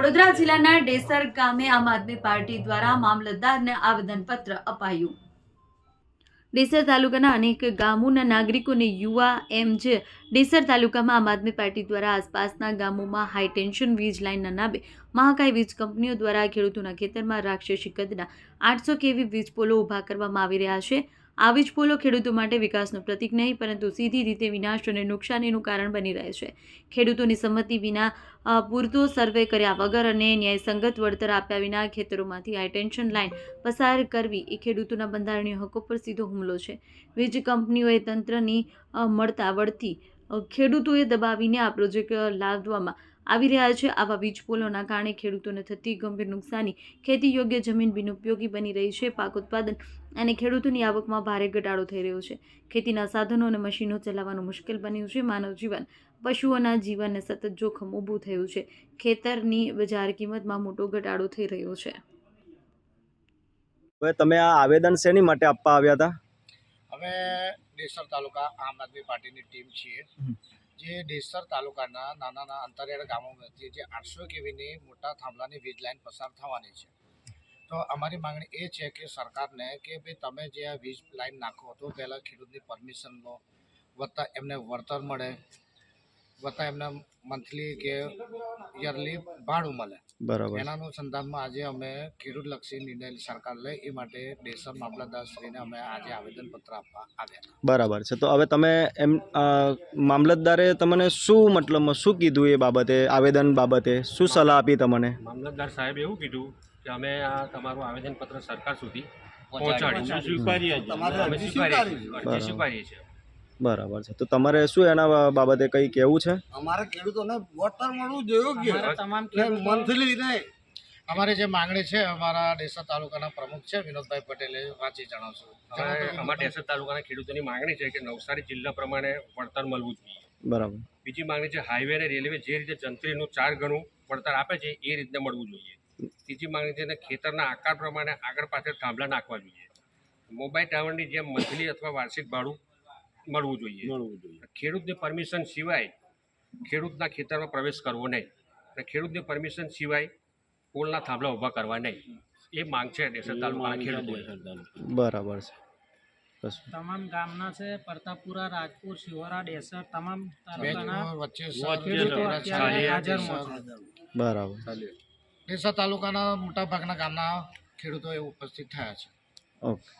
વડોદરા જિલ્લાના ડેસર ગામે આમ આદમી પાર્ટી દ્વારા મામલતદારને આવેદનપત્ર અપાયું. ડેસર તાલુકાના અનેક ગામોના નાગરિકોને યુવા એમ જે ડેસર તાલુકામાં આમ આદમી પાર્ટી દ્વારા આસપાસના ગામોમાં હાઈ ટેન્શન વીજ લાઇનના નામે મહાકાય વીજ કંપનીઓ દ્વારા ખેડૂતોના ખેતરમાં રાક્ષસી કદના આઠસો કેવી વીજ પોલો ઊભા કરવામાં આવી રહ્યા છે. આ જ પોલો ખેડૂતો માટે વિકાસનું પ્રતીક નહીં, પરંતુ સીધી રીતે વિનાશ અને નુકસાનીનું કારણ બની રહે છે. ખેડૂતોની સંમતિ વિના પૂરતો સર્વે કર્યા વગર અને ન્યાયસંગત વળતર આપ્યા વિના ખેતરોમાંથી હાઈટેન્શન લાઇન પસાર કરવી એ ખેડૂતોના બંધારણીય હકો પર સીધો હુમલો છે. વીજ કંપનીઓએ તંત્રની મળતા વળતી ખેડૂતોએ દબાવીને આ પ્રોજેક્ટ લાદવામાં આવી રહ્યા છે. આવા વીજપોલોના કારણે ખેડૂતોને થતી ગંભીર નુકસાની ખેતી યોગ્ય જમીન બિનઉપયોગી બની રહી છે. પાક ઉત્પાદન અને ખેડૂતોની આવકમાં ભારે ઘટાડો થઈ રહ્યો છે. ખેતીના સાધનો અને મશીનો ચલાવવાનું મુશ્કેલ બન્યું છે. માનવ જીવન પશુઓના જીવનને સતત જોખમ ઊભું થયું છે. ખેતરની બજાર કિંમતમાં મોટો ઘટાડો થઈ રહ્યો છે. હવે તમે આ આવેદન શેની માટે આપવા આવ્યા હતા? અમે ડેસર તાલુકા આમ આદમી પાર્ટીની ટીમ છીએ. જે ડેસર તાલુકાના નાના નાના અંતરિયાળ ગામોમાંથી જે આઠસો કેવીની મોટા થાંભલાની વીજ લાઈન પસાર થવાની છે. તો અમારી માંગણી એ છે કે સરકારને કે ભાઈ તમે જે આ વીજ લાઈન નાખો તો પહેલાં ખેડૂતની પરમિશન લો, વત્તા એમને વળતર મળે વત્તા એમને મંથલી કે યરલી ભાડું મળે બરાબર. એના અનુસંધાનમાં આજે અમે ખેડૂતલક્ષી નિર્ણય સરકાર લે એ માટે દેશમ મામલતદારશ્રીને અમે આજે આવેદનપત્ર આપવા આવ્યા. બરાબર છે. તો હવે તમે એમ મામલતદારે તમને શું મતલબમાં શું કીધું એ બાબતે આવેદન બાબતે? શું સલાહ આપી તમને? મામલતદાર સાહેબ એવું કીધું કે અમે આ તમારું આવેદનપત્ર સરકાર સુધી પહોંચાડીશું અમે સ્વીકારીએ છીએ. સ્વીકારીએ છીએ. બરાબર છે. તો તમારે શું એના બાબતે કંઈ કહેવું છે? અમારે ખેડૂતોને વળતર મળવું જોઈએ તમામ મંથલી નહીં અમારી જે માંગણી છે અમારા ડેસર તાલુકાના પ્રમુખ છે વિનોદભાઈ પટેલે વાંચી જણાવશું. અમારા ડેસર તાલુકાના ખેડૂતોની માંગણી છે કે નવસારી જિલ્લા પ્રમાણે વળતર મળવું જોઈએ. બરાબર. બીજી માંગણી છે હાઈવે અને રેલવે જે રીતે જંત્રીનું ચાર ગણું વળતર આપે છે એ રીતે મળવું જોઈએ. ત્રીજી માંગણી છે ને ખેતરના આકાર પ્રમાણે આગળ પાછળ થાંભલા નાખવા જોઈએ. મોબાઈલ ટાવરની જેમ મંથલી અથવા વાર્ષિક ભાડું મળવું જોઈએ. મળવું જોઈએ. ખેડૂતની પરમિશન સિવાય ખેડૂતના ખેતરમાં પ્રવેશ કરવો નહીં અને ખેડૂતની પરમિશન સિવાય પોલના થાંભલા ઊભા કરવા નહીં. એ માંગ છે દેસર તાલુકાના ખેડૂતો બરાબર છે. તમામ ગામના છે પ્રતાપપુરા રાજપુર શિવરા ડેસર તમામ તાલુકાના વચ્ચે ખેડૂતો સર, અત્યારે ચાલીએ. હાજરમાં ડેસર. છે બરાબર. ડેસર તાલુકાના મોટાભાગના ગામના ખેડૂતો એ ઉપસ્થિત થયા છે. ઓકે.